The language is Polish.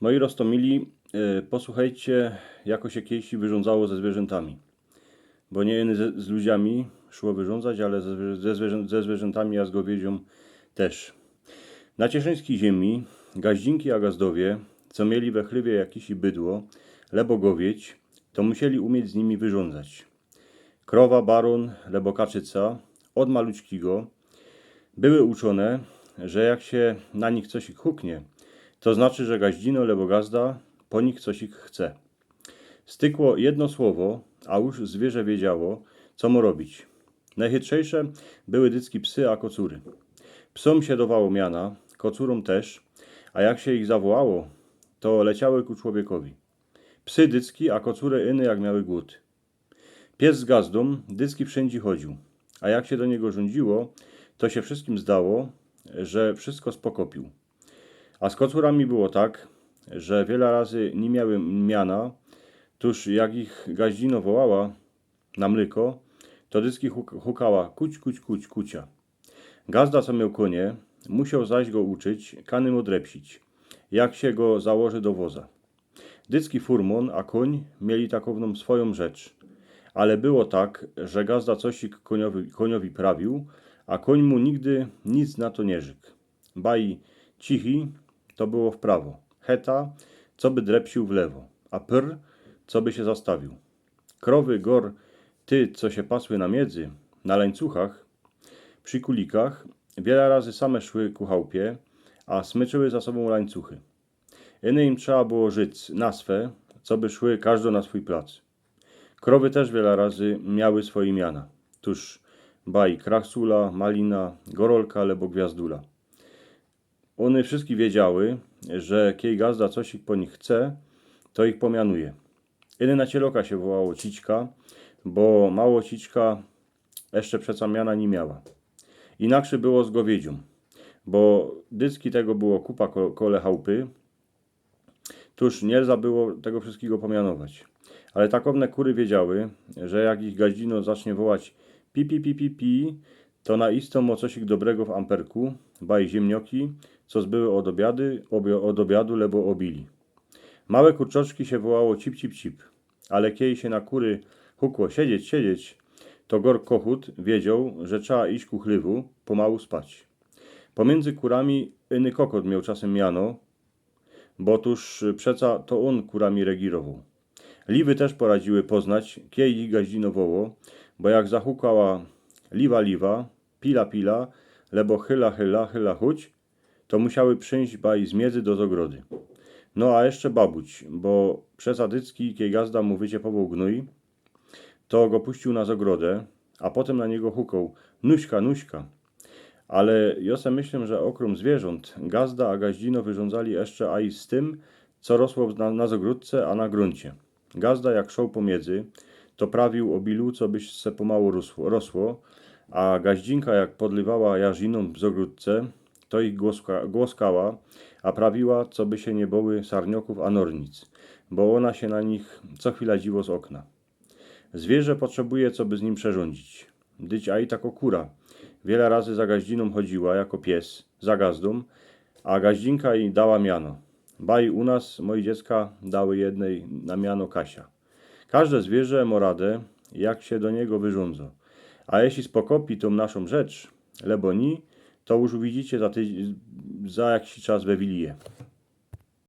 Moi rostomili, y, posłuchajcie, jako się kiedyś wyrządzało ze zwierzętami. Bo nie ze, z ludziami szło wyrządzać, ale ze, zwierzę- ze, zwierzę, ze zwierzętami, a z gowiedzią też. Na cieszyńskiej ziemi gaździnki a gazdowie, co mieli we chlewie jakiś i bydło, lebo gowiedź, to musieli umieć z nimi wyrządzać. Krowa, baron, lebo kaczyca, od maluczkiego, były uczone, że jak się na nich coś huknie, to znaczy, że gaździno lebo gazda po nich coś ich chce. Stykło jedno słowo, a już zwierzę wiedziało, co mu robić. Najchytrzejsze były dycki psy, a kocury. Psom się dawało miana, kocurom też, a jak się ich zawołało, to leciały ku człowiekowi. Psy dycki, a kocury iny jak miały głód. Pies z gazdą, dycki wszędzie chodził, a jak się do niego rządziło, to się wszystkim zdało, że wszystko spokopił. A z kocurami było tak, że wiele razy nie miały miana, tuż jak ich gaździno wołała na mlyko, to dycki huk- hukała kuć, kuć, kuć, kucia. Gazda, co miał konie, musiał zaś go uczyć, kanym odrepsić, jak się go założy do woza. Dycki furmon, a koń mieli takowną swoją rzecz. Ale było tak, że gazda cosik koniowi, koniowi prawił, a koń mu nigdy nic na to nie rzekł. Baj cichi, to było w prawo. Heta, co by drepsił w lewo, a pr, co by się zastawił. Krowy, gor, ty, co się pasły na miedzy, na łańcuchach, przy kulikach, wiele razy same szły ku chałupie, a smyczyły za sobą łańcuchy. Iny im trzeba było żyć na swe, co by szły każdo na swój plac. Krowy też wiele razy miały swoje imiona. Tuż baj krachsula, malina, gorolka lebo gwiazdula. One wszystkie wiedziały, że kiej gazda coś ich po nich chce, to ich pomianuje. Iny na cieloka się wołało Cićka, bo mało Cićka jeszcze przeca miana nie miała. Inaksze było z gowiedzią, bo dycki tego było kupa ko- kole chałupy, tuż nie było tego wszystkiego pomianować. Ale takowne kury wiedziały, że jak ich gaździno zacznie wołać pi pi pi pi pi, to na istą mo cosik dobrego w amperku, baj ziemnioki, co zbyły od obiady, obio, od obiadu lebo obili. Małe kurczoczki się wołało cip cip cip, ale kiedy się na kury hukło siedzieć, siedzieć, to gor kochut wiedział, że trzeba iść ku chlywu, pomału spać. Pomiędzy kurami inny kokot miał czasem miano, bo tuż przeca to on kurami regirował. Liwy też poradziły poznać, kie ich gaździno woło, bo jak zahukała liwa liwa, pila pila, lebo chyla chyla, chyla chuć, to musiały przyjść baj z miedzy do zagrody. No a jeszcze babuć, bo przesadycki, kie gazda mu wyciepował gnój, to go puścił na zagrodę, a potem na niego hukał Nuśka, Nuśka. Ale ja se myślę, że okrom zwierząt gazda a gaździno wyrządzali jeszcze aj z tym, co rosło na, na zagródce, a na gruncie. Gazda jak szał pomiędzy, to prawił obilu, co byś se pomału rosło, rosło, a gaździnka jak podlewała jarziną w zagródce, to ich głoska, głoskała, a prawiła, co by się nie boły sarnioków a nornic, bo ona się na nich co chwila dziwo z okna. Zwierzę potrzebuje, co by z nim przerządzić. Dyć a i tako kura. Wiele razy za gaździną chodziła jako pies, za gazdą, a gaździnka jej dała miano. Baj u nas, moi dziecka, dały jednej na miano Kasia. Każde zwierzę ma radę, jak się do niego wyrządza. A jeśli spokopi tą naszą rzecz, lebo ni, to już uwidzicie za, za jakiś czas we Wiliję.